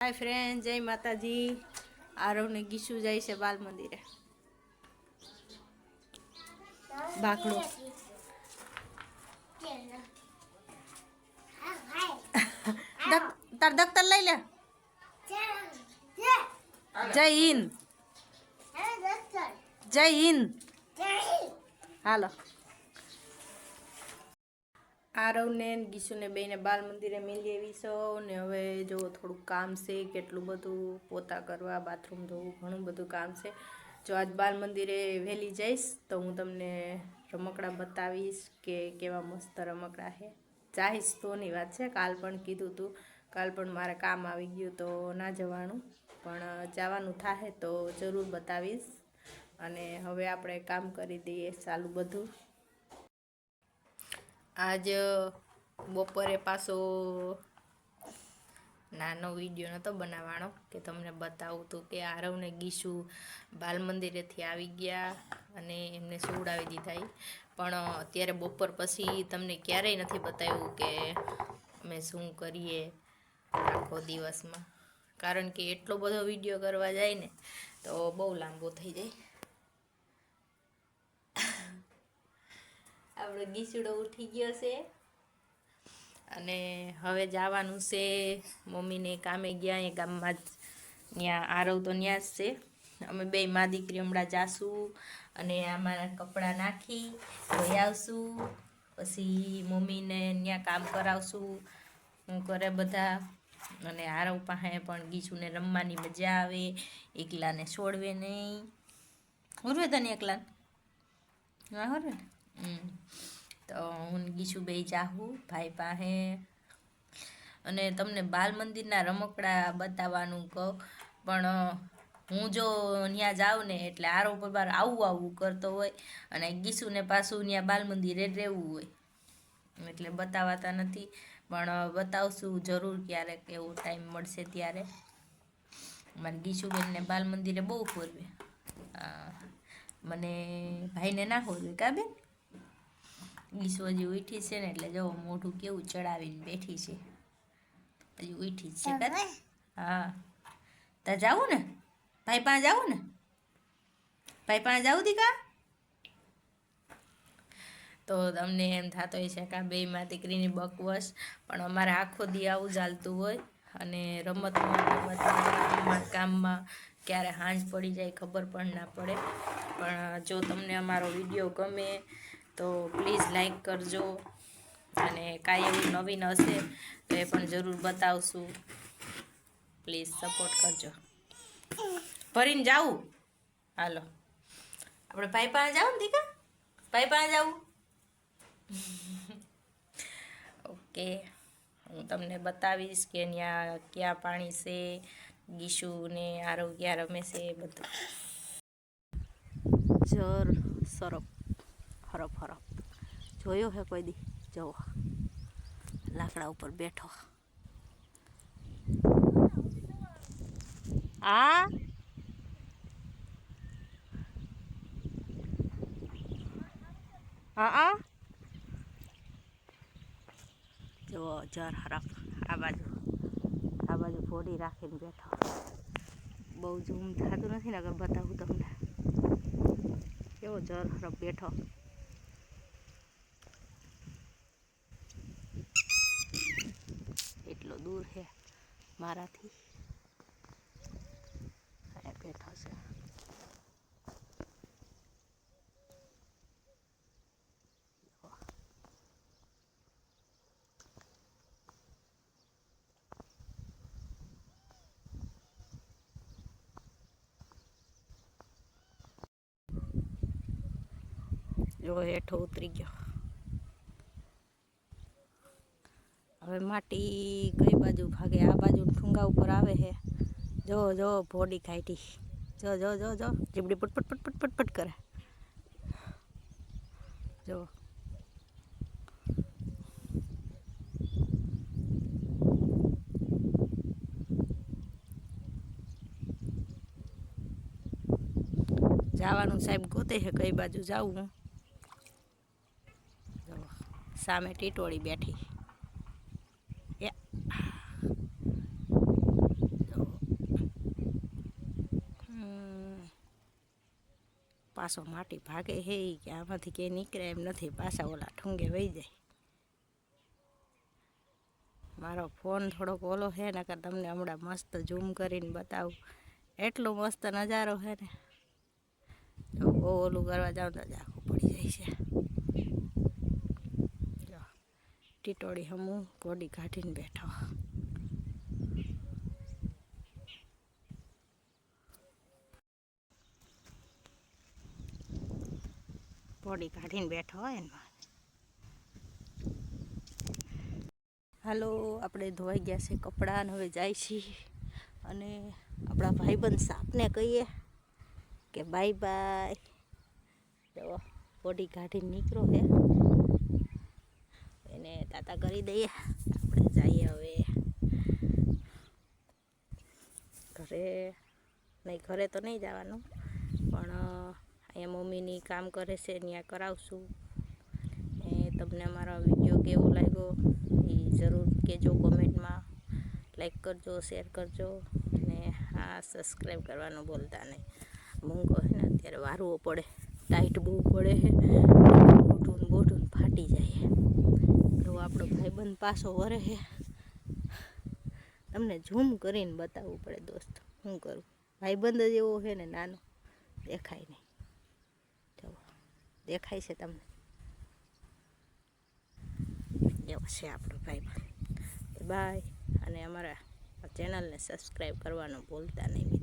હાય friend જય માતાજી. આરવને ગીસુ જાય છે બાલ મંદિરે. બાકડો. તાર દફતર લઈ લે. જય હિન્દ. જય હિન્દ. હાલો. આરવને ગીસુને બેને બાલ મંદિરે મેલી આવી છો ને હવે જો થોડુંક કામ છે, કેટલું બધું પોતા કરવા બાથરૂમ ધોવું, ઘણું બધું કામ છે. જો આજ બાલ મંદિરે વહેલી જઈશ તો હું તમને રમકડા બતાવીશ કે કેવા મસ્ત રમકડા છે. ચાહીશ તોની વાત છે, કાલ પણ કીધું હતું કાલ પણ મારે કામ આવી ગયું તો ના જવાનું. પણ જવાનું થાય તો જરૂર બતાવીશ. અને હવે આપણે કામ કરી દઈએ ચાલુ બધું. આજ બપોરે પાછો નાનો વીડિયો નહોતો બનાવવાનો કે તમને બતાવું તો કે આરવને ગીસુ બાલ મંદિરેથી આવી ગયા અને એમને સુવડાવી દીધા પણ અત્યારે બપોર પછી તમને ક્યારેય નથી બતાવ્યું કે અમે શું કરીએ આખો દિવસમાં. કારણ કે એટલો બધો વીડિયો કરવા જાય ને તો બહુ લાંબો થઈ જાય. આપણો ગીચડો ઉઠી ગયો છે. અને હવે જવાનું છે. મમ્મીને કામે ગયા, એ ગામમાં જ ત્યાં આરવ તો ત્યાં જ છે. અમે બે મા દીકરી હમણાં જાશું અને અમારા કપડાં નાખી, ધોઈ આવશું. પછી મમ્મીને ત્યાં કામ કરાવશું. હું કરે બધા અને આરવ પાસે પણ ગીચુને રમવાની મજા આવે. એકલાને છોડવે નહીં. હોરવે તને એકલાને? હા, હોરવે. ને હમ. હું ને ગીશુ બે જાહું ભાઈ પાસે. અને તમને બાલ મંદિરના રમકડા બતાવવાનું કહું. પણ હું જો ત્યાં જાઉં ને એટલે આરો પર આવું આવું કરતો હોય અને ગીસુને પાછું ત્યાં બાલ મંદિરે રહેવું હોય. એટલે બતાવાતા નથી. પણ બતાવશું જરૂર ક્યારેક એવો ટાઈમ મળશે ત્યારે. મારી ગીશુબેનને બાલ મંદિરે બહુ ફોરવે આ, મને ભાઈને ના ફોરવે કા બેન? હજી ઉઠી છે ને એટલે જો મોઢું કેવું ચડાવીને બેઠી છે. હજી ઉઠી છે? હા. તો જાવું ને? ભાઈ પાસે જાવું ને? ભાઈ પાસે જાવું દીકા? તો તમને એમ થતો હોય છે કે આ બે માં દીકરીની બકવસ પણ અમારે આખો દી આવું ચાલતું હોય અને રમતમાં કામમાં ક્યારે હાંજ પડી જાય ખબર પણ ના પડે. પણ જો તમને અમારો વીડિયો ગમે તો પ્લીઝ લાઈક કરજો અને કાંઈ એવું નવીન હશે તો એ પણ જરૂર બતાવશું. પ્લીઝ સપોર્ટ કરજો. ભરીને જાવું હાલો. આપણે ભાઈ પાસે જાવ ને દીકા? ભાઈ પાસે જાવું ઓકે. હું તમને બતાવીશ કે ત્યાં ક્યાં પાણી છે ગીશુ ને આરોગ્ય રમે છે બધું. જર, સરપ. હરપ ફરફ જોયો હે કોઈ દી? જવો લાકડા ઉપર બેઠો. આ? હા આ? જુઓ જર હરફ આ બાજુ. આ બાજુ ફોડી રાખીને બેઠો. બહુ ઝૂમ થતું નથી ને, અગર બતાવું તમને. કેવો જર હરફ બેઠો. એટલો દૂર છે મારાથી. બેઠો છે. જો હેઠો ઉતરી ગયો. હવે માટી કઈ બાજુ ભાગે? આ બાજુ ઠુંગા ઉપર આવે છે જો જો ભોડી કાઢી જો જો જો જો. જીબડી પટ પટ પટ પટ પટ પટ કરે. જો. જવાનું સાહેબ ગોતે છે કઈ બાજુ જાવું? હું જો, સામે ટીટોળી બેઠી. પાછો માટી ભાગે હે કે આમાંથી ક્યાંય નીકળે એમ નથી, પાછા ઓલા ઠુંગે વહી જાય. મારો ફોન થોડોક ઓલો છે ને કે તમને હમણાં મસ્ત ઝૂમ કરીને બતાવું. એટલો મસ્ત નજારો છે ને. જો બહુ ઓલું કરવા જાઉં તો આખું પડી જાય છે. ટીટોળી હમું, ગોડી કાઢીને બેઠો. પોડી કાઢીને બેઠો હોય એમાં હાલો, આપણે ધોવાઈ ગયા છે કપડાને હવે જાય છીએ. અને આપણા ભાઈબંધ સાપને કહીએ કે બાય બાય જો બોડી કાઢીને નીકળો હે. એને તાતા કરી દઈએ. આપણે જઈએ હવે. ઘરે, નહીં, ઘરે તો નહીં જવાનું, પણ અહીંયા મમ્મીની કામ કરે છે, ત્યાં કરાવશું. એ તમને અમારો વીડિયો કેવો લાગ્યો એ જરૂર કહેજો કોમેન્ટમાં. લાઈક કરજો શેર કરજો ને હા સબસ્ક્રાઈબ કરવાનું બોલતા નહીં. મૂંગો છે ને, અત્યારે વારવો પડે ટાઈટ બહુ પડે મોટું બોટું ફાટી જાય. તો આપણો ભાઈબંધ પાછો વરે છે તમને ઝૂમ કરીને બતાવવું પડે દોસ્ત શું કરું? ભાઈબંધ જ એવો છે ને, નાનો, દેખાય નહીં. દેખાય છે તમને. એવો છે આપણો ભાઈ બાય અને અમારા ચેનલને સબસ્ક્રાઈબ કરવાનું ભૂલતા નહીં.